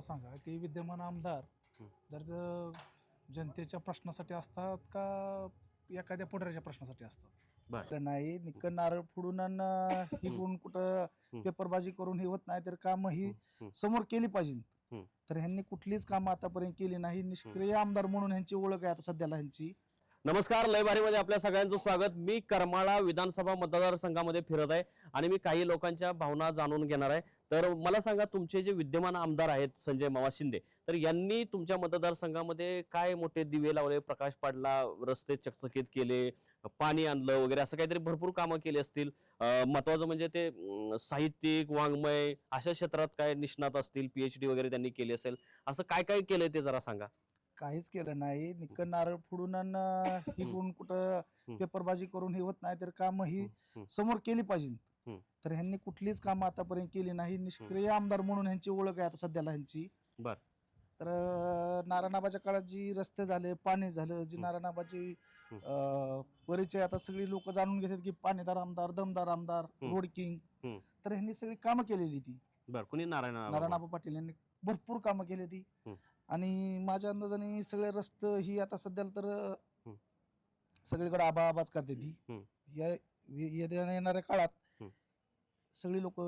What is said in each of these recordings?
सांगा की विद्यमान आमदार. जर जनतेच्या प्रश्नासाठी असतात का एखाद्या पुढाऱ्याच्या प्रश्नासाठी असतात नाही निक्क नारळ फोडून अन ही कोण कुठं. पेपरबाजी करून हे होत नाही तर काम ही. समोर केली पाहिजे. तर ह्यांनी कुठलीच कामं आतापर्यंत केली नाही निष्क्रिय आमदार म्हणून ह्यांची ओळख आहे आता सध्याला ह्यांची नमस्कार लयबारीमध्ये आपल्या सगळ्यांचं स्वागत. मी करमाळा विधानसभा मतदारसंघामध्ये फिरत आहे आणि मी काही लोकांच्या भावना जाणून घेणार आहे. तर मला सांगा तुमचे जे विद्यमान आमदार आहेत संजय मावा शिंदे तर यांनी तुमच्या मतदारसंघामध्ये काय मोठे दिवे लावले? प्रकाश पाडला रस्ते चकचकीत केले पाणी आणलं वगैरे असं काहीतरी भरपूर कामं केली असतील. महत्वाचं म्हणजे ते साहित्यिक वाङ्मय अशा क्षेत्रात काय निष्णात असतील पीएच डी वगैरे त्यांनी केली असेल. असं काय काय केलंय ते जरा सांगा. काहीच केलं नाही निक्क नारळ फोडून अन ही हं. कोण कुठं. पेपरबाजी करून हे होत नाही तर काम ही. समोर केली पाहिजे. तर ह्यांनी कुठलीच कामं आतापर्यंत केली नाही निष्क्रिय आमदार म्हणून ह्यांची ओळख आहे आता सध्याला ह्यांची बर तर नारायणाबाच्या काळात जी रस्ते झाले पाणी झालं जी. नारायणाबाची परिचय आता सगळी लोक जाणून घेतात की पाणीदार आमदार दमदार आमदार. Road king. तर ह्यांनी सगळी कामं केलेली ती बर कुणी नारायण नारायणाबा पाटील यांनी भरपूर कामं केली ती. आणि माझ्या अंदाजाने सगळे रस्ते ही आता सध्याला तर. सगळीकडे आबा आबाच करते ती. या येत्या- येणाऱ्या काळात. सगळी लोक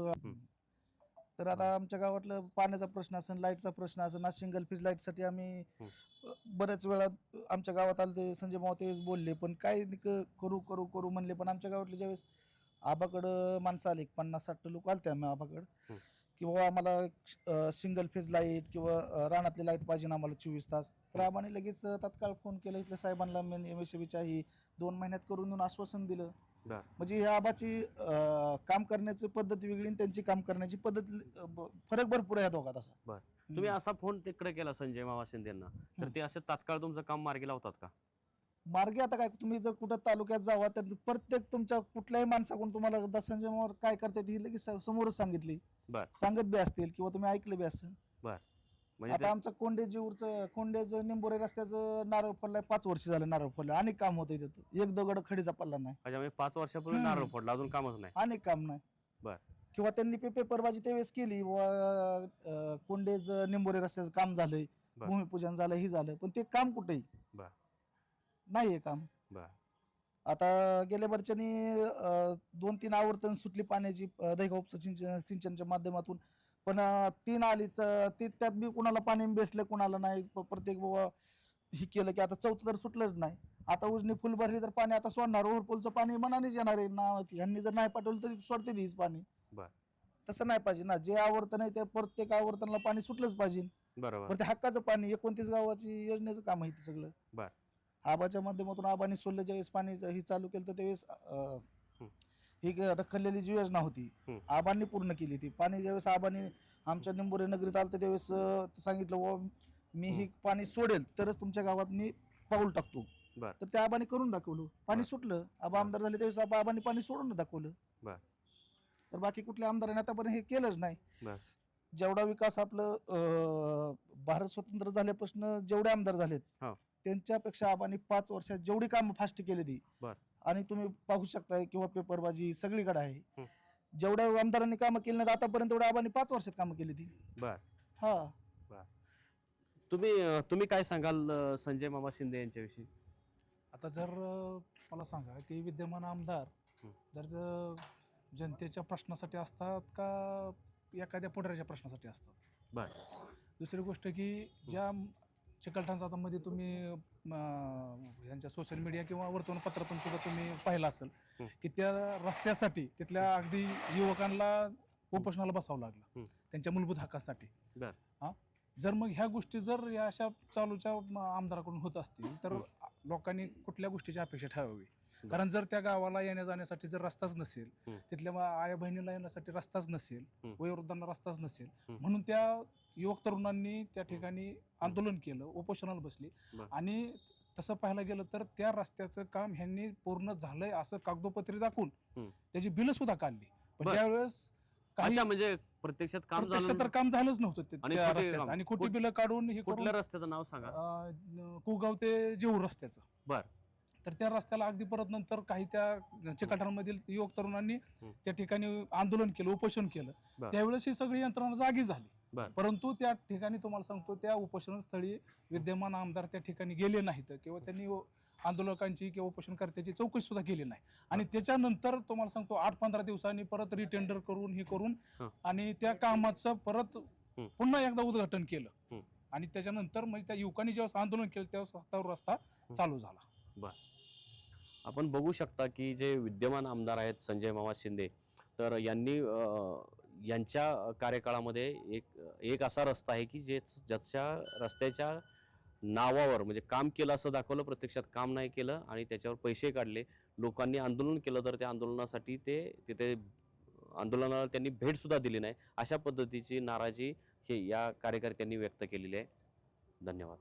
तर आता आमच्या गावातलं पाण्याचा प्रश्न असेल लाईटचा प्रश्न असेल ना सिंगल फेज लाईटसाठी आम्ही हं. अ, बऱ्याच वेळा आमच्या गावात आले ते संजय मावते वेळेस बोलले पण काय निक करू करू करू म्हणले पण आमच्या गावातले ज्यावेळेस आबाकडं माणसं आली एक पन्नास साठ लोक आलते आम्ही आबाकडं. की बाबा आम्हाला सिंगल फेज लाइट किंवा रानातली लाइट पाहिजे ना आम्हाला चोवीस तास. तर आबाने लगेच तात्काळ फोन केला. इथल्या साहेबांना मेन एम एस ही दोन महिन्यात करून देऊन आश्वासन दिलं. म्हणजे ह्या आबाची काम करण्याची पद्धत वेगळी आणि त्यांची काम करण्याची पद्धत फरक भरपूर आहे दोघात असा. तुम्ही असा फोन तिकडे केला संजय मावा शिंदेना. तर ते असे तात्काळ तुमचं काम मार्गी लावतात का? मार्गे आता काय तुम्ही जर कुठं तालुक्यात जावा तर प्रत्येक तुमच्या कुठल्याही माणसाकडून तुम्हाला दस संजय मोहोळ काय करतात ही लगेच स- समोरच सांगितली. बर. सांगत बी असतील किंवा तुम्ही ऐकलं बी असेल. बर. म्हणजे आता आमचं कोंडे जीवरचं कोंडेचं निंबोरे रस्त्याचं नारळ पडलाय पाच वर्ष झालं नारळ पडलं अनेक काम होतं तिथं एक दगड खडीचा पडला नाही. अच्छा, म्हणजे पाच वर्षापूर्वी. नारळ फोडला अजून कामच नाही. अनेक काम नाही. बर. किंवा त्यांनी पे- पेपरबाजी त्यावेळेस केली व कोंडेज निंबोरे रस्त्याचं काम झालंय बर. भूमिपूजन झालं हे झालं पण ते काम कुठेही बर. नाही आहे काम. बर. आता गेल्या वर्षांनी अं, दोन तीन आवर्तन सुटली पाण्याची अं, उपसा सिंचन सिंचनच्या माध्यमातून. पण अं, तीन आलीच अं, ते त्यात बी कुणाला पाणी भेटलं कुणाला नाही. प- प्रत्येक बाबा हे केलं की आता चौथं तर सुटलंच नाही. आता उजनी फुल भरली तर पाणी आता सोडणार. ओव्हरपूलचं पाणी मनानेच येणार आहे. ना ह्यांनी जर नाही पाठवलं तरी सोडते तीच पाणी. बर. तसं नाही पाहिजे ना. जे आवर्तन आहे त्या प्रत्येक आवर्तनाला पाणी सुटलंच पाहिजे. बरोबर. ते हक्काचं पाणी एकोणतीस गावाची योजनेचं काम आहे ते सगळं. बर. आबाच्या माध्यमातून आबाने सोडलं ज्यावेळेस पाणी ही चालू केलं तर त्यावेळेस अं, हं. ग- रखडलेली जी योजना होती. आबांनी पूर्ण केली ती. पाणी ज्यावेळेस आबाने आमच्या निंबोरे नगरीत आलं तर त्यावेळेस अं, सांगितलं व मी ही पाणी सोडेल तरच तुमच्या गावात मी पाऊल टाकतो. बर. तर त्या आबाने करून दाखवलं. पाणी. सुटलं आबा आमदार झाले त्यावेळेस आबा आबाने पाणी सोडून दाखवलं. बर. तर बाकी कुठल्या आमदाराने आतापर्यंत हे केलंच नाही. बर. जेवढा विकास आपलं अं, भारत स्वतंत्र झाल्यापासून जेवढे आमदार झालेत हो. त्यांच्यापेक्षा आबांनी पाच वर्षात जेवढी कामं फास्ट केली ती बर. आणि तुम्ही पाहू शकताय किंवा पेपरबाजी सगळीकडे आहे. हं. जेवढ्या आमदारांनी कामं केली नाहीत आतापर्यंत तेवढ्या आबांनी पाच वर्षात कामं केली ती. बर. हा. बर. तुम्ही अं, तुम्ही काय सांगाल अं, संजय मामा शिंदे यांच्याविषयी? आता जर अ, मला सांगा की विद्यमान आमदार हं. जर ज- जनतेच्या प्रश्नासाठी असतात का एखाद्या पुढाऱ्याच्या प्रश्नासाठी असतात? बर. दुसरी गोष्ट की ज्या चिकलठाणचा आता मध्ये तुम्ही यांच्या सोशल मीडिया किंवा वर्तमानपत्रातून सुद्धा तुम्ही पाहिलं असेल. की त्या रस्त्यासाठी तिथल्या अगदी युवकांना उपोषणाला बसावं लागलं. त्यांच्या मूलभूत हक्कासाठी हा जर मग ह्या गोष्टी जर या अशा चालूच्या आमदाराकडून होत असतील तर लोकांनी कुठल्या गोष्टीची अपेक्षा ठेवावी कारण जर त्या गावाला येण्या जाण्यासाठी जर रस्ताच नसेल. तिथल्या आया बहिणीला येण्यासाठी रस्ताच नसेल. वयोवृद्धांना रस्ताच नसेल. म्हणून त्या युवक तरुणांनी त्या ठिकाणी आंदोलन केलं उपोषणाला बसली बर. आणि तसं पाहायला गेलं तर त्या रस्त्याचं काम ह्यांनी पूर्ण झालंय असं कागदोपत्री दाखवून. त्याची बिलं सुद्धा काढली पण बर. त्यावेळेस काही अच्छा म्हणजे प्रत्यक्षात काम प्रत्यक्षात झालं तर काम झालंच नव्हतं ते- आणि त्या खोटी रस्त्याचं काम. आणि खोटी कुठ- बिलं काढून हे करून कुठल्या रस्त्याचं नाव सांगा अं, कुगाव ते जेऊर रस्त्याचं बर तर त्या रस्त्याला अगदी परत नंतर काही त्या चिकलठाणमधील युवक तरुणांनी. त्या ठिकाणी आंदोलन केलं उपोषण केलं. त्यावेळेस ही सगळी यंत्रणा जागी झाली. परंतु त्या ठिकाणी तुम्हाला सांगतो त्या उपोषणस्थळी विद्यमान आमदार त्या ठिकाणी गेले नाहीत किंवा त्यांनी आंदोलकांची किंवा उपोषणकर्त्याची चौकशी सुद्धा केली नाही आणि त्याच्यानंतर तुम्हाला सांगतो आठ पंधरा दिवसांनी परत रिटेंडर करून हे करून. आणि त्या कामाचं परत. पुन्हा एकदा उद्घाटन केलं. आणि त्याच्यानंतर म्हणजे त्या युवकांनी जेव्हा आंदोलन केलं तेव्हा हातावर रस्ता चालू झाला आपण बघू शकता की जे विद्यमान आमदार आहेत संजय मामा शिंदे तर यांनी यांच्या कार्यकाळामध्ये एक एक असा रस्ता आहे की जे ज्याच्या रस्त्याच्या नावावर म्हणजे काम केलं असं दाखवलं प्रत्यक्षात काम नाही केलं आणि त्याच्यावर पैसे काढले. लोकांनी आंदोलन केलं तर त्या आंदोलनासाठी ते तिथे आंदोलनाला त्यांनी भेटसुद्धा दिली नाही. अशा पद्धतीची नाराजी हे या कार्यकर्त्यांनी व्यक्त केलेली आहे. धन्यवाद.